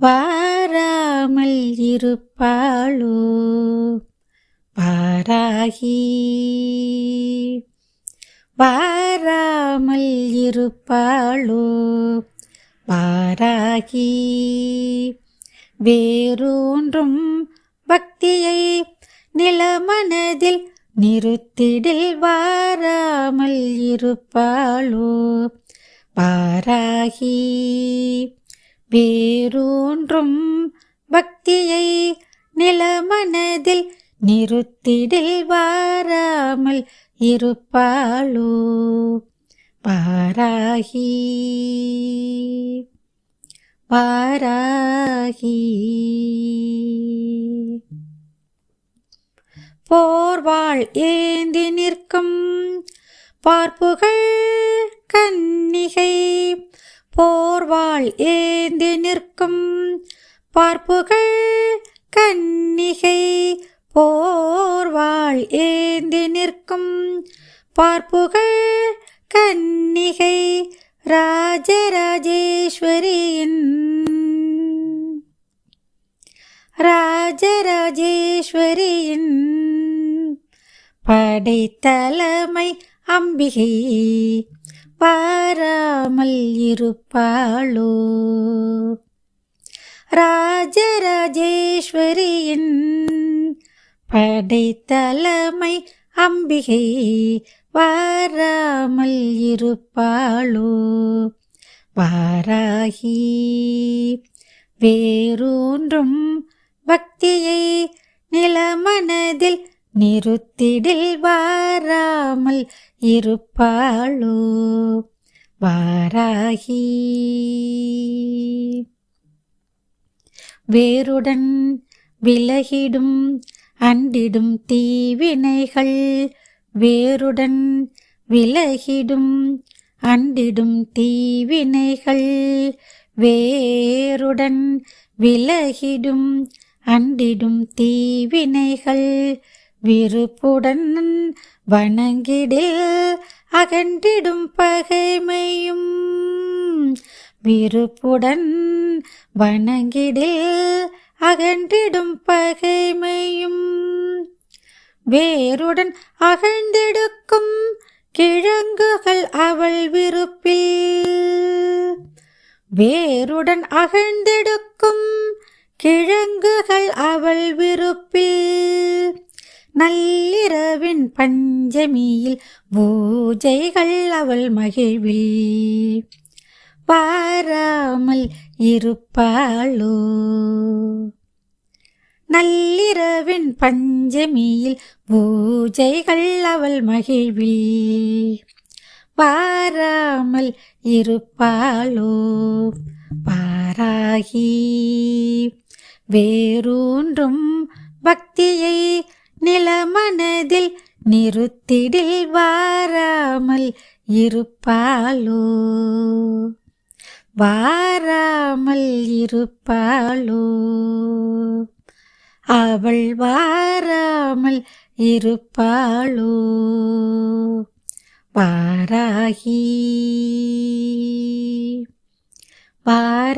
வாராமல் இருப்பாளோ? வாராகி. வாராமல் இருப்பாளோ? வாராகி. வேறொன்றும் பக்தியை நிலமனதில் நிறுத்திடில் வாராமல் இருப்பாளோ? பாராகி வேரூன்றும் பக்தியை நிலமனதில் நிறுத்திடில் வாராமல் இருப்பாளோ? பாராகி பாராகி போர்வாள் ஏந்தி நிற்கும் பார்ப்புகள் கன்னிகை. போர்வாள் ஏந்தி நிற்கும் பார்ப்புகள் கன்னிகை. போர்வாள் ஏந்தி நிற்கும் பார்ப்புகள் கன்னிகை. ராஜராஜேஸ்வரியின் ராஜராஜேஸ்வரியின் படைத்தலைமை அம்பிகை. பாராமல் இருப்பாளோ? ராஜராஜேஸ்வரியின் படைத்தலைமை அம்பிகை வாராமல் இருப்பாளோ? வாராகி வேரூன்றும் பக்தியை நிலமனதில் நிறுத்திடில் வாராமல் இருப்பாளோ? வாராகி. வேருடன் விலகிடும் அண்டிடும் தீவினைகள் வேருடன் விலகிடும் அண்டிடும் தீவினைகள் வேருடன் விலகிடும் அண்டிடும் தீவினைகள் விருப்புடன் வணங்கிடில் அகன்றிடும் பகைமையும். விருப்புடன் வணங்கிடில் அகன்றிடும் பகைமையும். வேருடன் அகழ்ந்தெடுக்கும் கிழங்குகள் அவள் விருப்பில். வேருடன் அகழ்ந்தெடுக்கும் கிழங்குகள் அவள் விருப்பில். நள்ளிரவின் பஞ்சமியில் பூஜைகள் அவள் மகிழ்வில். பாராமல் இருப்பாளோ? நள்ளிரவின் பஞ்சமியில் பூஜைகள் அவள் மகிழ்வில். பாராமல் இருப்பாளோ? பாராகி வேரூன்றும் பக்தியை நிலமனதில் நிறுத்திடில் வாராமல் இருப்பாளோ? வாராமல் இருப்பாளோ? அவள் வாராமல் இருப்பாளோ? வாராகி. வாராகி.